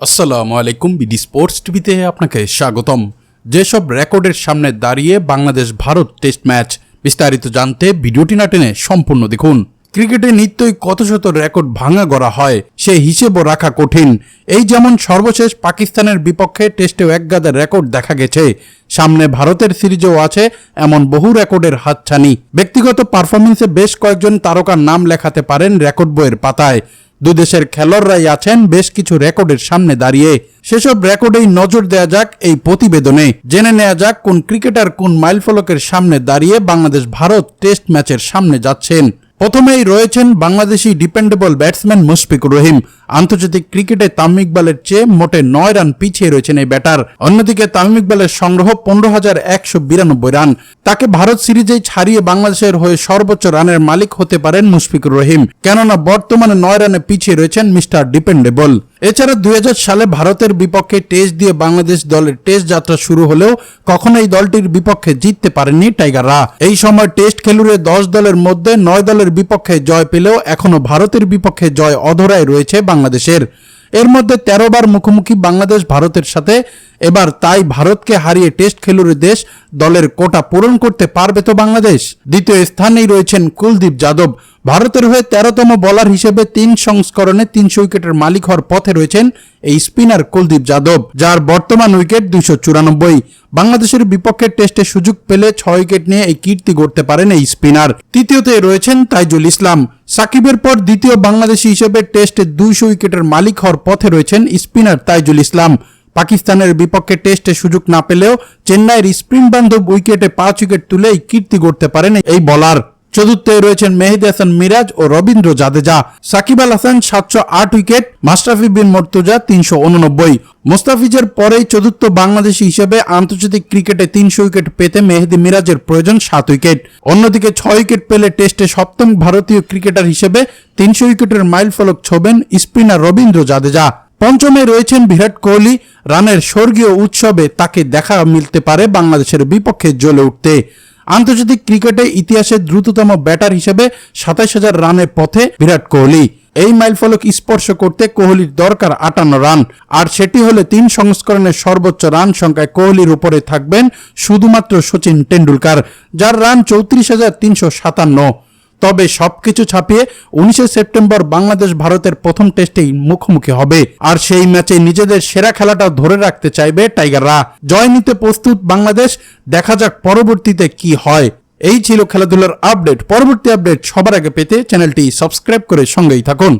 আসসালামু আলাইকুম BD sports টিভিতে আপনাকে স্বাগতম। যেসব রেকর্ডের সামনে দাঁড়িয়ে বাংলাদেশ ভারত টেস্ট ম্যাচ বিস্তারিত জানতে ভিডিওটি না টেনে সম্পূর্ণ দেখুন। ক্রিকেটে নিত্যই কত শত রেকর্ড ভাঙা গড়া হয়, সে হিসেবও রাখা কঠিন। এই যেমন সর্বশেষ পাকিস্তানের বিপক্ষে টেস্টেও একগাদা রেকর্ড দেখা গেছে। সামনে ভারতের সিরিজেও আছে এমন বহু রেকর্ডের হাতছানি। ব্যক্তিগত পারফরমেন্সে বেশ কয়েকজন তারকার নাম লেখাতে পারেন রেকর্ড বইয়ের পাতায়। দুদেশের খেলোয়াড়রাই আছেন বেশ কিছু রেকর্ডের সামনে দাঁড়িয়ে। সেসব রেকর্ডেই নজর দেয়া যাক এই প্রতিবেদনে। জেনে নেওয়া যাক কোন ক্রিকেটার কোন মাইলফলকের সামনে দাঁড়িয়ে বাংলাদেশ ভারত টেস্ট ম্যাচের সামনে যাচ্ছেন। প্রথমেই রয়েছেন বাংলাদেশি ডিপেন্ডেবল ব্যাটসম্যান মুশফিকুর রহিম। আন্তর্জাতিক ক্রিকেটে তামিম ইকবালের চেয়ে মোটে নয় রান পিছিয়ে রয়েছেন এই ব্যাটার অন্যদিকে তামিম ইকবালের সংগ্রহ পনেরো হাজার একশো বিরানব্বই রান। তাকে ভারত সিরিজে ছাড়িয়ে বাংলাদেশের হয়ে সর্বোচ্চ রানের মালিক হতে পারেন মুশফিকুর রহিম। কেননা বর্তমানে নয় রানে পিছিয়ে রয়েছেন মিস্টার ডিপেন্ডেবল এছাড়া দুই হাজার সালে ভারতের বিপক্ষে টেস্ট দিয়ে বাংলাদেশ দলের টেস্ট যাত্রা শুরু হলেও কখনো এই দলটির বিপক্ষে জিততে পারেননি টাইগাররা। এই সময় টেস্ট খেলুড়ে দশ দলের মধ্যে নয় দলের বিপক্ষে জয় পেলেও এখনও ভারতের বিপক্ষে জয় অধরায় রয়েছে বাংলাদেশের। এর মধ্যে তেরো বার মুখোমুখি বাংলাদেশ ভারতের সাথে। এবার তাই ভারতকে হারিয়ে টেস্ট খেলুড়ে দেশ দলের কোটা পূরণ করতে পারবে তো বাংলাদেশ? দ্বিতীয় স্থানেই রয়েছেন কুলদীপ যাদব। ভারতের হয়ে তেরোতম বলার হিসেবে তিন সংস্করণে তিনশো উইকেটের মালিক হওয়ার পথে রয়েছেন এই স্পিনার কুলদীপ যাদব, যার বর্তমান উইকেট দুইশো চুরানব্বই। বাংলাদেশের বিপক্ষে টেস্টে সুযোগ পেলে ছয় উইকেট নিয়ে এই কীর্তি গড়তে পারেন এই স্পিনার তৃতীয়তে রয়েছেন তাইজুল ইসলাম। সাকিবের পর দ্বিতীয় বাংলাদেশি হিসেবে টেস্টে দুইশো উইকেটের মালিক হওয়ার পথে রয়েছেন স্পিনার তাইজুল ইসলাম। পাকিস্তানের বিপক্ষে টেস্টে সুযোগ না পেলেও চেন্নাইয়ের স্প্রিন বান্ধব উইকেটে পাঁচ উইকেট তুলে এই কীর্তি গড়তে পারেন এই বলার চতুর্থে রয়েছেন মেহেদি হাসান, মিরাজ ও রবীন্দ্র জাদেজা। সাকিব আল হাসান সাতশো আট উইকেট মাস্টাফি বিন মর্তুজা তিনশো উননব্বই। মোস্তাফিজের পরেই চতুর্থ বাংলাদেশি হিসেবে আন্তর্জাতিক ক্রিকেটে তিনশো উইকেট পেতে মেহেদি মিরাজের প্রয়োজন সাত উইকেট। অন্যদিকে ছয় উইকেট পেলে টেস্টে সপ্তম ভারতীয় ক্রিকেটার হিসেবে তিনশো উইকেটের মাইল ফলক ছোবেন স্পিনার রবীন্দ্র জাদেজা। পঞ্চমে রয়েছেন বিরাট কোহলি, রানের স্বর্গীয় উৎসবে তাকে দেখা মিলতে পারে বাংলাদেশের বিপক্ষে জ্বলে উঠতে। আন্তর্জাতিক ক্রিকেটে ইতিহাসের দ্রুততম ব্যাটার হিসেবে সাতাইশ হাজার রানের পথে বিরাট কোহলি। এই মাইলফলক স্পর্শ করতে কোহলির দরকার আটান্ন রান। আর সেটি হলে তিন সংস্করণের সর্বোচ্চ রান সংখ্যায় কোহলির উপরে থাকবেন শুধুমাত্র সচিন টেন্ডুলকার যার রান চৌত্রিশ হাজার তিনশো সাতান্ন। তবে সবকিছু ছাপিয়ে উনিশে সেপ্টেম্বর বাংলাদেশ ভারতের প্রথম টেস্টেই মুখোমুখি হবে। আর সেই ম্যাচে নিজেদের সেরা খেলাটা ধরে রাখতে চাইবে টাইগাররা। জয় নিতে প্রস্তুত বাংলাদেশ, দেখা যাক পরবর্তীতে কি হয়। এই ছিল খেলাধুলার আপডেট। পরবর্তী আপডেট সবার আগে পেতে চ্যানেলটি সাবস্ক্রাইব করে সঙ্গেই থাকুন।